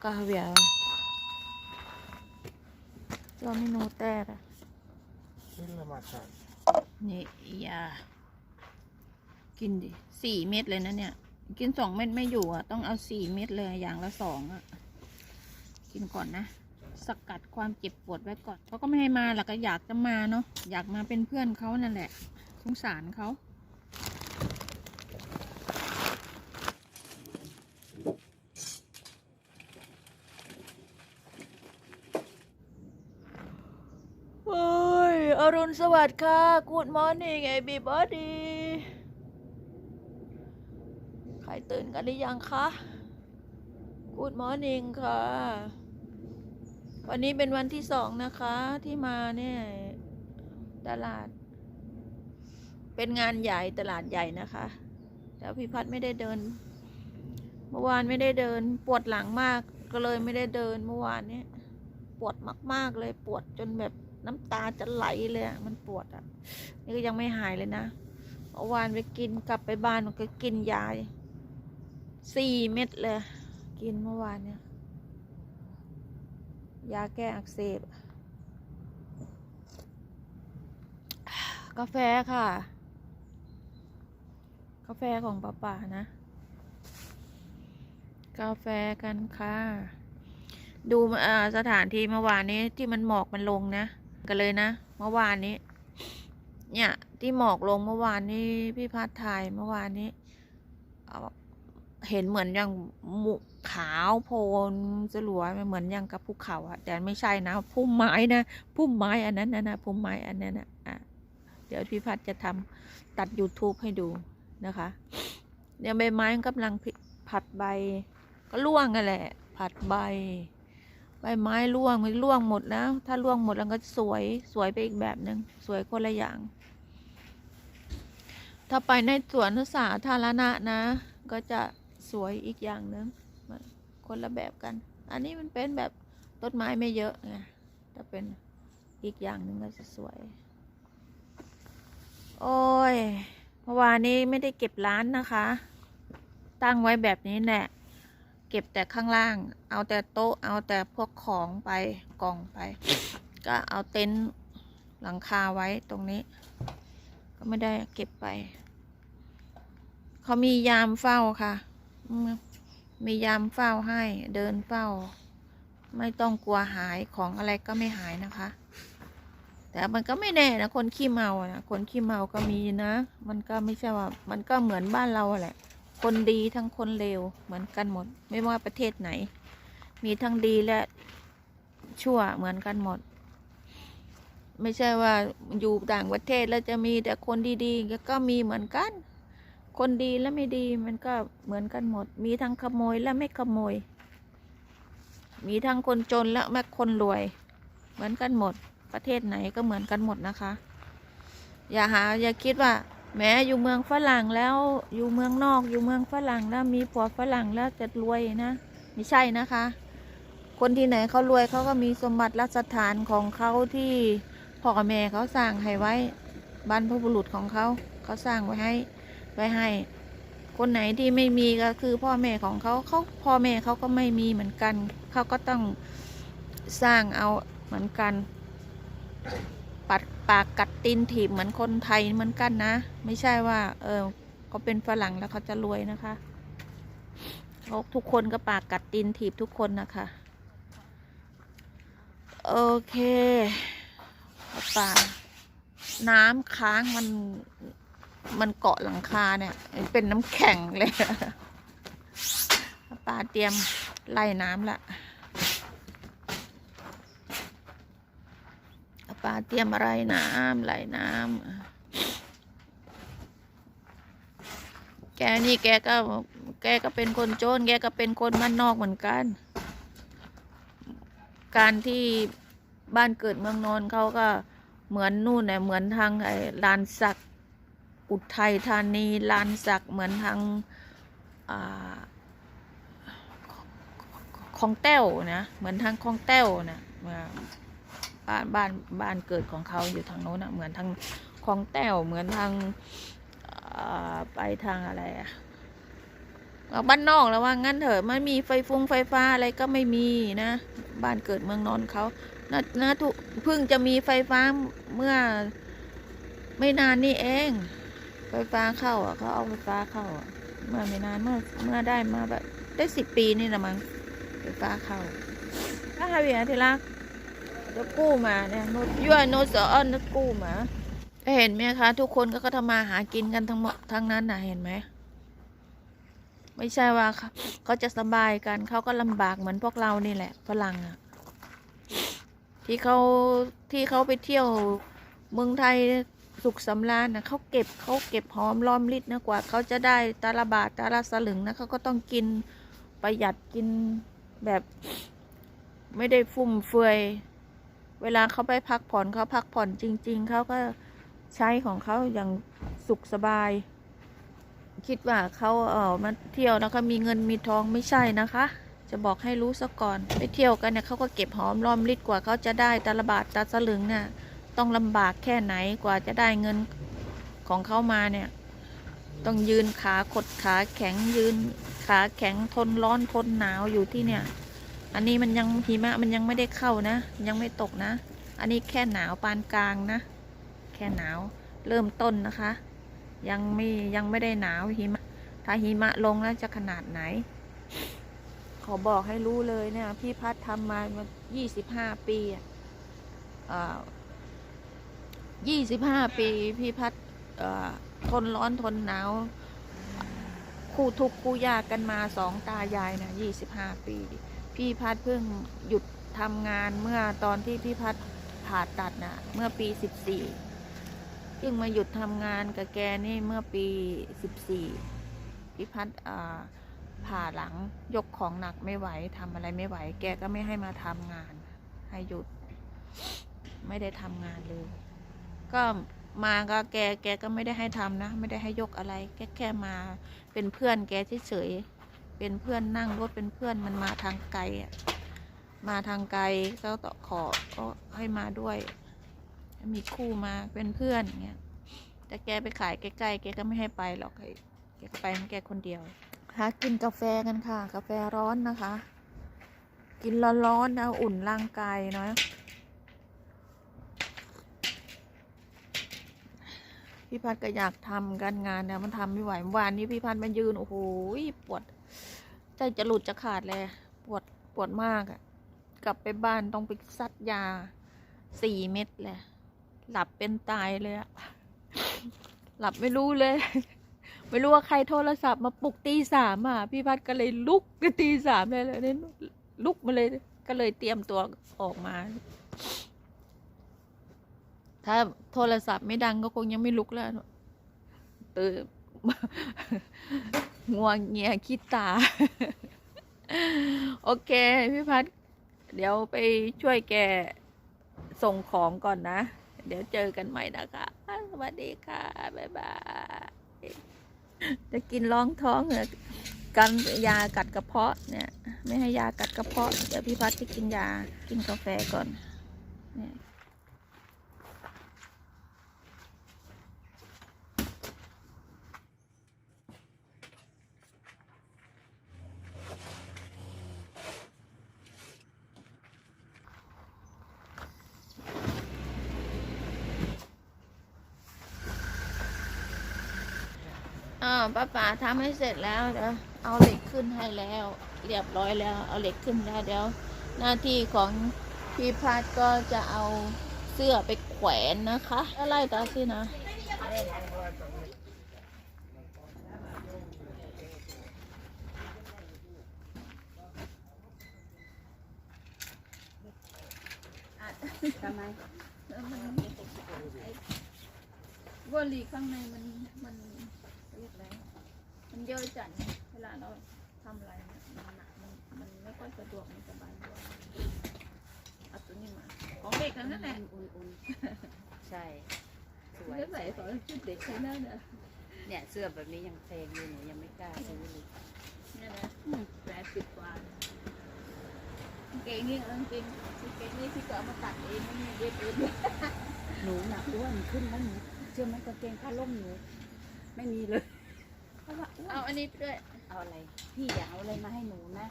kahvia. Tuo minun täällä. Sillä mä sain. นี่ยากินดิสี่เม็ดเลยนะเนี่ย กินสองเม็ดไม่อยู่อะ ต้องเอาสี่เม็ดเลยอย่างละสองอะ กินก่อนนะ สกัดความเจ็บปวดไว้ก่อนเขาก็ไม่ให้มาหรอกก็อยากจะมาเนาะอยากมาเป็นเพื่อนเขานั่นแหละสงสารเขาโอ้ย อรุณสวัสดิ์ค่ะ Good morning everybody ใครตื่นกันหรือยังคะ Good morning ค่ะ วันนี้เป็นวันที่สองนะคะที่มาเนี่ยตลาด เป็นงานใหญ่ตลาดใหญ่นะคะแต่พี่พัดไม่ได้เดิน เมื่อวานไม่ได้เดิน ปวดหลังมากก็เลยไม่ได้เดินเมื่อวานเนี้ยปวดมาก ๆ เลยปวดจนแบบ น้ำตาจะไหลเลยมันปวดอะ นี่ก็ยังไม่หายเลยนะเมื่อวานไปกินกลับไปบ้านก็กินยาสี่เม็ดเลย กินเมื่อวานเนี่ย ยาแก้อักเสบ กาแฟค่ะ กาแฟของป้าป่านะ กาแฟกันค่ะ ดูสถานที่เมื่อวานนี้ที่มันหมอกมันลงนะ กันเลยนะ เมื่อวานนี้ เนี่ยที่หมอกลงเมื่อวานนี้พี่พัดถ่ายเมื่อวานนี้เเห็นเหมือนอย่างหมุขาวโพลนสลัวมันเหมือนอย่างกับภูเขาอะแต่ไม่ใช่นะพุ่มไม้นะพุ่มไม้อันนั้นนะนะพุ่มไม้อันนั้นนะอะเดี๋ยวพี่พัดจะทำตัด YouTube ให้ดูนะคะเดี๋ยวใบไม้มันกำลังผัดใบ ก็ร่วงกันแหละ ผัดใบ ใบไม้ร่วงมันร่วงหมดนะ ถ้าร่วงหมดแล้วก็สวยสวยไปอีกแบบหนึ่งสวยคนละอย่าง ถ้าไปในสวนสาธารณะนะ ก็จะสวยอีกอย่างหนึ่งคนละแบบกัน อันนี้มันเป็นแบบต้นไม้ไม่เยอะไงถ้าเป็นอีกอย่างหนึ่งก็จะสวย โอ้ยเมื่อวานนี้ไม่ได้เก็บร้านนะคะ ตั้งไว้แบบนี้แหละ เก็บแต่ข้างล่าง เอาแต่โต๊ะ เอาแต่พวกของไปกล่องไป ก็เอาเต็นท์หลังคาไว้ตรงนี้ ก็ไม่ได้เก็บไป เขามียามเฝ้าค่ะ มียามเฝ้าให้เดินเฝ้า ไม่ต้องกลัวหายของอะไรก็ไม่หายนะคะ แต่มันก็ไม่แน่นะคนขี้เมาอะนะคนขี้เมาก็มีนะ มันก็ไม่ใช่ว่า มันก็เหมือนบ้านเราแหละ คนดีทั้งคนเลวเหมือนกันหมด ไม่ว่าประเทศไหน มีทั้งดีและชั่วเหมือนกันหมด ไม่ใช่ว่าอยู่ต่างประเทศแล้วจะมีแต่คนดีๆก็มีเหมือนกัน คนดีและไม่ดีมันก็เหมือนกันหมด มีทั้งขโมยและไม่ขโมย มีทั้งคนจนและแม่คนรวย เหมือนกันหมด ประเทศไหนก็เหมือนกันหมดนะคะ อย่าหาอย่าคิดว่า แม้อยู่เมืองฝรั่งแล้วอยู่เมืองนอกอยู่เมืองฝรั่งแล้วมีผัวฝรั่งแล้วจะรวยนะไม่ใช่นะคะ คนที่ไหนเขารวยเขาก็มีสมบัติรัชฐานของเขาที่พ่อแม่เขาสร้างให้ไว้บรรพบุรุษของเขาเขาสร้างไว้ให้ไว้ให้ คนไหนที่ไม่มีก็คือพ่อแม่ของเขาเขาพ่อแม่เขาก็ไม่มีเหมือนกันเขาก็ต้องสร้างเอาเหมือนกัน ปัดปากกัดตีนถีบเหมือนคนไทยเหมือนกันนะ ไม่ใช่ว่า เออเขาเป็นฝรั่งแล้วเขาจะรวยนะคะเขาทุกคนก็ปากกัดตีนถีบทุกคนนะคะ โอเคป่าน้ำค้างมันมันเกาะหลังคาเนี่ย เป็นน้ำแข็งเลยป่าเตรียมไล่น้ำละ ปลา เตรียมอะไรน้ำไหลน้ำแกนี่แกก็ แกก็เป็นคนโจรแกก็เป็นคนบ้านนอกเหมือนกัน การที่บ้านเกิดเมืองนอนเขาก็เหมือนนู่นเนี่ยเหมือนทางไอ้ลานสักอุทัยธานีลานสักเหมือนทางอ่าของแต้วนะ เหมือนทางของแต้วนะ บ้านบ้านบ้านเกิดของเขาอยู่ทางโน้นอะเหมือนทางคลองแต้วเหมือนทางไปทางอะไรอะเอาบ้านนอกแล้วว่างั้นเถอะมันมีไฟฟงไฟฟ้าอะไรก็ไม่มีนะ บ้านเกิดเมืองนอนเขานะนะทุเพิ่งจะมีไฟฟ้าเมื่อไม่นานนี่เอง ไฟฟ้าเข้าอะเขาเอาไฟฟ้าเข้าเมื่อไม่นานเมื่อเมื่อได้มาแบบได้สิบปีนี่นะมั้งไฟฟ้าเข้าถ้าฮาเวียที่รัก จะกู้มาเนี่ยโนยั่วโนสออนจะกู้มาเห็นไหมคะ ทุกคนก็ก็ทำมาหากินกันทั้งหมดทั้งนั้นนะเห็นไหมไม่ใช่ว่าเขาเขาจะสบายกันเขาก็ลำบากเหมือนพวกเรานี่แหละฝรั่งอะที่เขาที่เขาไปเที่ยวเมืองไทยสุขสำราญนะเขาเก็บเขาเก็บหอมรอมริดนะกว่าเขาจะได้ตาละบาทตาละสลึงนะเขาก็ต้องกินประหยัดกินแบบ ไม่ได้ฟุ่มเฟือย เวลาเขาไปพักผ่อนเขาพักผ่อนจริง ๆ เขาก็ใช้ของเขาอย่างสุขสบาย คิดว่าเขาเออมาเที่ยวแล้วก็มีเงินมีทองไม่ใช่นะคะ จะบอกให้รู้ซะก่อน ไปเที่ยวกันเนี่ยเขาก็เก็บหอมรอมริดกว่าเขาจะได้แตละบาทตาสลึงเนี่ยต้องลำบากแค่ไหนกว่าจะได้เงินของเขามาเนี่ย ต้องยืนขาขดขาแข็งยืนขาแข็งทนร้อนทนหนาวอยู่ที่เนี่ย อันนี้มันยังหิมะมันยังไม่ได้เข้านะ ยังไม่ตกนะ อันนี้แค่หนาวปานกลางนะ แค่หนาวเริ่มต้นนะคะ ยังไม่ยังไม่ได้หนาวหิมะ ถ้าหิมะลงแล้วจะขนาดไหน ขอบอกให้รู้เลยเนี่ยพี่พัดทำมายี่สิบห้าปีอยี่สิบห้าปีพี่พัดทนร้อนทนหนาว คู่ทุกข์คู่ยากกันมาสองตายายนะยี่สิบห้าปี พี่พัดเพิ่งหยุดทำงานเมื่อตอนที่พี่พัดผ่าตัดนะเมื่อปีสิบสี่เพิ่งมาหยุดทำงานกับแกนี่เมื่อปีสิบสี่พี่พัดอ่าผ่าหลังยกของหนักไม่ไหวทำอะไรไม่ไหว แกก็ไม่ให้มาทำงาน ให้หยุด ไม่ได้ทำงานเลย ก็มาก็แกแกก็ไม่ได้ให้ทำนะ ไม่ได้ให้ยกอะไรแค่แค่มาเป็นเพื่อนแกเฉยๆ เป็นเพื่อนนั่งรถเป็นเพื่อนมันมาทางไกลอะมาทางไกลก็ต่อขอก็ให้มาด้วย มีคู่มาเป็นเพื่อนอย่างเงี้ยแต่แกไปขายใกล้ๆแกก็ไม่ให้ไปหรอกแกก็ไปแกคนเดียวหากินกาแฟกันค่ะ กาแฟร้อนนะคะ กินร้อนๆนะอุ่นร่างกายเนาะพี่พัดก็อยากทำการงานเนี่ยมันทำไม่ไหวเมื่อวานนี้พี่พัดมายืนโอ้โหปวด ใจจะหลุดจะขาดเลย ปวดปวดมากอะ่ะ กลับไปบ้านต้องไปซัดยาสี่เม็ดเลยหลับเป็นตายเลยอะหลับไม่รู้เลย ไม่รู้ว่าใครโทรศัพท์มาปลุกตีสามอะ พี่พัดก็เลยลุกก็ตีสามเลยเลยนี่ลุกมาเลย ก็เลยเตรียมตัวออกมา ถ้าโทรศัพท์ไม่ดังก็คงยังไม่ลุกแล้วตื่น งัวเงียคิดตา โอเค พี่พัดเดี๋ยวไปช่วยแกส่งของก่อนนะ เดี๋ยวเจอกันใหม่นะคะ สวัสดีค่ะ บ๊ายบาย จะกินร้องท้องเหรอกันยากัดกระเพาะเนี่ย ไม่ให้ยากัดกระเพาะ เดี๋ยวพี่พัดจะกินยา กินกาแฟก่อน ป้าป๋าทำให้เสร็จแล้วเดี๋ยวเอาเหล็กขึ้นให้แล้ว เรียบร้อยแล้ว เอาเหล็กขึ้นได้เดี๋ยว หน้าที่ของพี่พัดก็จะเอาเสื้อไปแขวนนะคะอะไรต่อสินะทำไมวอลีข้างในมันมัน เรียกอะไรมันเยอะจัดเวลาเราทำอะไรเนี่ยมันหนักมันมันไม่ค่อยสะดวกมันสบายตัวเอาตัวนี้มาของเด็กทั้งนั้นแหละอุ่นๆใช่สวยไม่ใส่สอนชุดเด็กใช้ได้เนี่ยเนี่ยเสื้อแบบนี้ยังแพงอยู่หนูยังไม่กล้าซื้อเลยเนี่ยนะแปดสิบกว่ากางเกงนี่กางเกงกางเกงนี่ที่ก็เอามาตัดเองไม่มีเย็บเองหนูหนักอ้วนขึ้นแล้วหนูเชื่อไหมกางเกงผ้าล่มหนู ไม่มีเลยเพราะว่าอ้วเอานอันนี้ด้วย เอาอะไร พี่อยากเอาอะไรมาให้หนูนะ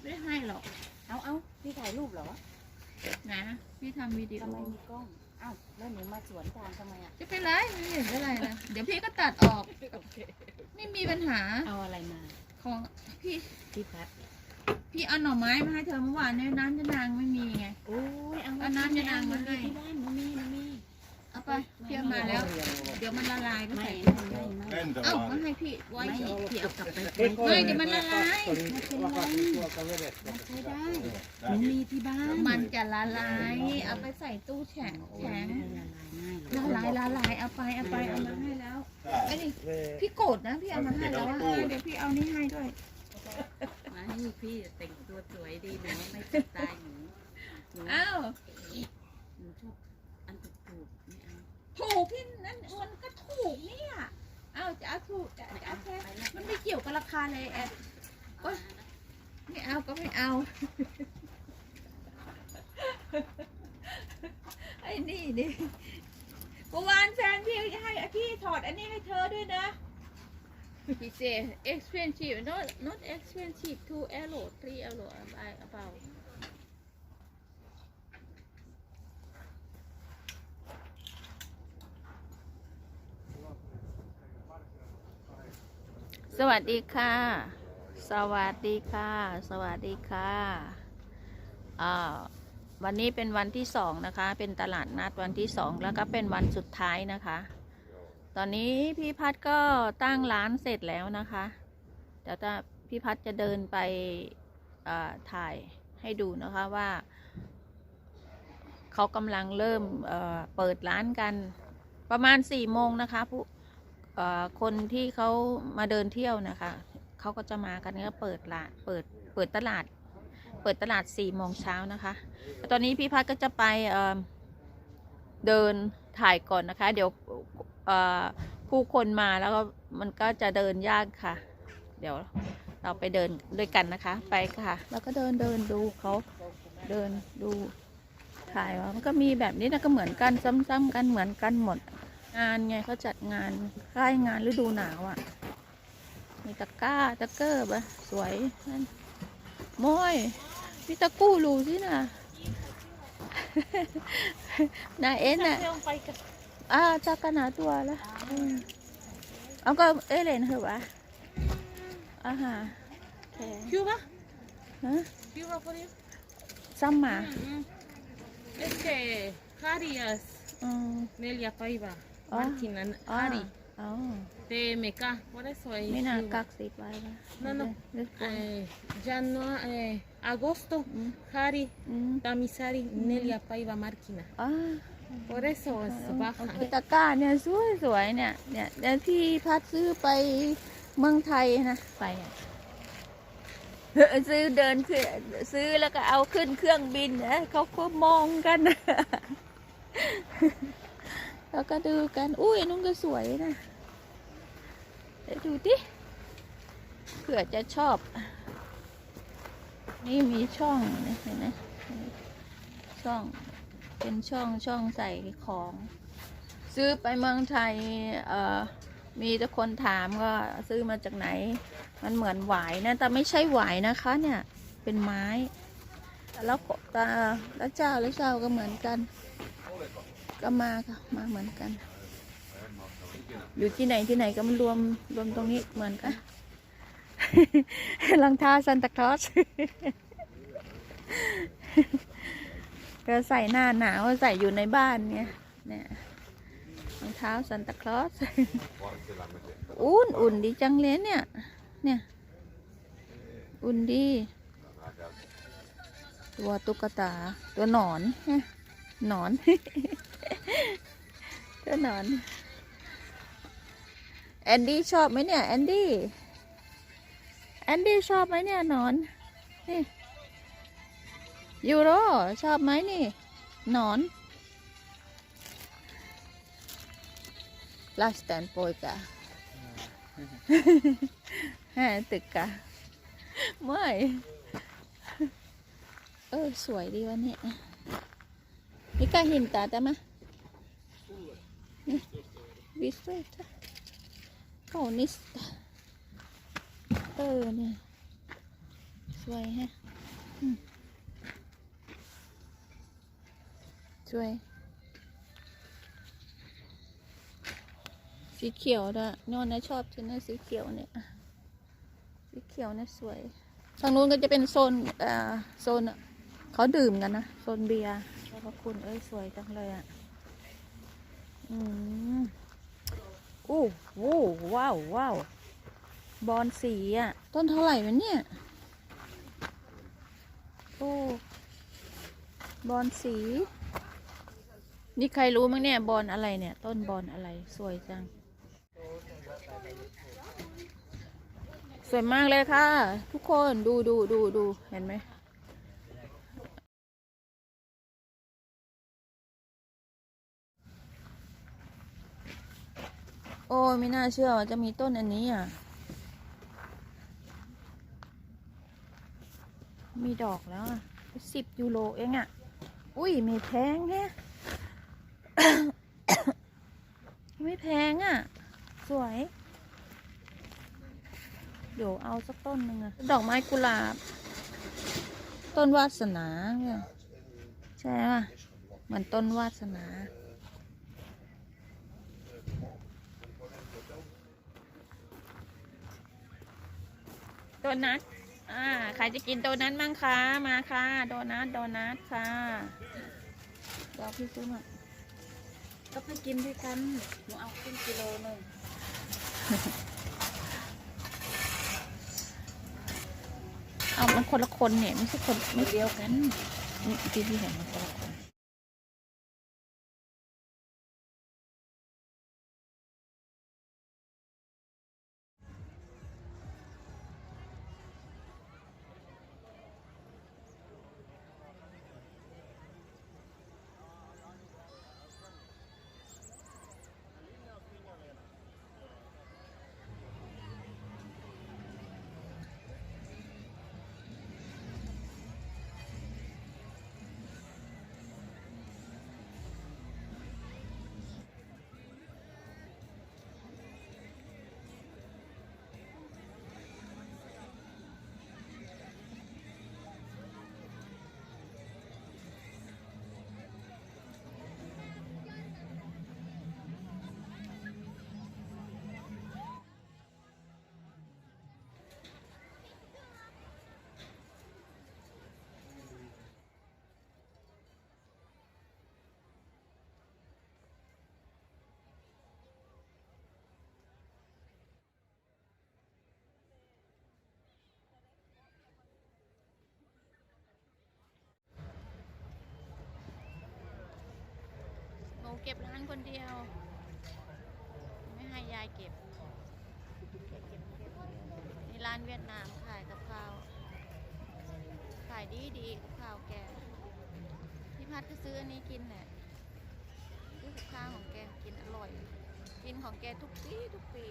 ไม่ได้ให้หรอกเอาเอาพี่ถ่ายรูปเหรอนะพี่ทำวิดีโอทำไมมีกล้องเอ้าแล้วหนูมาสวนทางทำไมอะจะเป็นไรไม่เห็นเป็นไรนะเดี๋ยวพี่ก็ตัดออก ไม่มีปัญหาเอาอะไรมาของพี่พี่พัดพี่เอาหน่อไม้มาให้เธอเมื่อวานเนี่ยน้ำจะนางไม่มีไง โอ้ยเอาเอาน้ำยานางมาให้ ที่บ้านหนูมีหนูมี เอาไปพี่เอามาแล้ว เดี๋ยวมันละลายก็ไม่ใส่ไม่ไม่ไม่เล่นแต่เอ้าว่ามาให้พี่ไว้ไม่สิพี่เอากลับไปไม่เดี๋ยวมันละลายมันใช้ได้หนูมีที่บ้านมันจะละลาย เอาไปใส่ตู้แข็งแข็งละลายง่ายเลยละลายละลายเอาไปเอาไปเอามาให้แล้วไอ้นี่พี่โกรธนะพี่เอามาให้แล้วอะเดี๋ยวพี่เอานี่ให้ด้วย มาให้พี่แต่งตัวสวยดีนะไม่เป็นตายหนูหนูอ้าว หนูชอบอันถูกๆไม่เอา ถูกพี่นั่นมันก็ถูกเนี่ยเอาจะเอาถูกจะจะเอาแค่มันไม่เกี่ยวกับราคาเลยแอดโอ๊ยไม่เอาก็ไม่เอาไอ้นี่ดิเมื่อวานแฟนพี่ให้พี่ถอดอันนี้ให้เธอด้วยนะ He say expensive not not expensive two euro three euro I about สวัสดีค่ะ สวัสดีค่ะ สวัสดีค่ะอ่าวันนี้เป็นวันที่สองนะคะ เป็นตลาดนัดวันที่สองแล้วก็เป็นวันสุดท้ายนะคะ ตอนนี้พี่พัดก็ตั้งร้านเสร็จแล้วนะคะเดี๋ยวจะพี่พัดจะเดินไปอ่าถ่ายให้ดูนะคะว่าเขากำลังเริ่มเอ่อเปิดร้านกันประมาณสี่โมงนะคะผู้ คนที่เขามาเดินเที่ยวนะคะเขาก็จะมากันก็เปิดร้านเปิดเปิดตลาด เปิดตลาด4ี่โมงเช้านะคะ ตอนนี้พี่พัดก็จะไปเเดินถ่ายก่อนนะคะ เดี๋ยวเอ่อผู้คนมาแล้วก็มันก็จะเดินยากค่ะ เดี๋ยวเราไปเดินด้วยกันนะคะ ไปค่ะ แล้วก็เดินเดินดูเขาเดินดูถ่ายว่ามันก็มีแบบนี้นะก็เหมือนกันซ้ำๆกันเหมือนกันหมด งานไงเขาจัดงานค่ายงานฤดูหนาวอะ่ะ มีตะกร้าตะเกียบอะสวยนั่นโมยมีตะกู้รูสินะนาเอ็นอะอ่าจักกันหนาตัวละอืมเอาก็เอเลนเหรอวะอ่าฮะโอเค Cuba? ฮะ Cuba por ahí. ซ้ำหมา Este, Jarias, อืม Nelia Paiva, Ah. máquina, อ๋อ Ari, อ๋อ TMK, por eso es. ไม่น่า Cuba. กักสิบไว้ละ No, no. นึกว่า Eh, ya no, eh, agosto, อืม Jari, อืม Tamisari, Nelia Paiva, máquina. อ๋อ Por eso es โอ baja. เคตะกร้าเนี่ยสวยสวยๆเนี่ยเนี่ยเดี๋ยวพี่พัดซื้อไปเมืองไทยนะไปอะซื้อเดินคือซื้อแล้วก็เอาขึ้นเครื่องบินนะเขาก็มองกัน แล้วก็ดูกัน อุ้ยนุ่งก็สวยนะเดี๋ยวดูดิเผื่อจะชอบ นี่มีช่องนะเห็นไหมช่องเป็นช่องช่องใส่ของ ซื้อไปเมืองไทยเอ่อมีแต่คนถามว่าซื้อมาจากไหน มันเหมือนหวายนะ แต่ไม่ใช่หวายนะคะเนี่ย เป็นไม้ แล้วก็ตาแล้วเจ้าแล้วเจ้าก็เหมือนกัน ก็มาค่ะ มาเหมือนกัน อยู่ที่ไหนที่ไหนก็มันรวมรวมตรงนี้เหมือนกันรองเท้าซันตาคลอสก็ใส่หน้าหนาวใส่อยู่ในบ้านเนี่ยเนี่ยรองเท้าซันตาคลอสอุ่นอุ่นดีจังเลยเนี่ย เนี่ย อุ่นดี ตัวตุ๊กตา ตัวหนอนหนอน ตัวหนอน แอนดี้ชอบไหมเนี่ย แอนดี้ แอนดี้ชอบไหมเนี่ยนอน นี่ยูโรชอบไหมนี่ นอนลาสแตนโปยกะฮ่ตึกกะไม่เออ สวยดีวันนี้นี่กาหินตาแต่มะ วิสเวตโอ้นิสเออเนี่ย สวยฮะสวย สีเขียวนะนอนนะชอบชุดนั้นสีเขียวเนี่ย สีเขียวเนี่ยสวย ทางนู้นก็จะเป็นโซนอ่อโซนเขาดื่มกันนะ โซนเบียร์ขอบคุณเอ้ยสวยจังเลยอะ อืม อู้วู้ว้าวว้าวบอลสีอะ ต้นเท่าไหร่วะเนี่ย โอ้บอลสี นี่ใครรู้มั้งเนี่ย บอลอะไรเนี่ย ต้นบอลอะไร สวยจัง สวยมากเลยค่ะ ทุกคนดูดูดูดูเห็นไหม โอ้ยไม่น่าเชื่อว่าจะมีต้นอันนี้อะ มีดอกแล้วสิบยูโรเองอะ อุ้ยไม่แพงแฮะไม่แพงอะ สวย เดี๋ยวเอาสักต้นหนึ่งอะดอกไม้กุหลาบ ต้นวาสนาเนี่ยใช่ป่ะ เหมือนต้นวาสนา ดนัทอ่าใครจะกินโดนัทมั่งคะมาค่ะ โดนัทโดนัทค่ะเดี๋ยวพี่ซื้อมาก็ไปกินด้วยกันหนูเอาครึ่งกิโลหนึ่งเอามันคนละคนเนี่ยไม่ใช่คนไม่เดียวกันนี่พี่พี่เห็นมันคนละคน เก็บร้านคนเดียว ไม่ให้ยายเก็บนี่ร้านเวียดนามขายกับข้าว ขายดีดีกับข้าวแกพี่พัดก็ซื้ออันนี้กินแหละซื้อกับข้าวของแกกินอร่อย กินของแกทุกปีทุกปี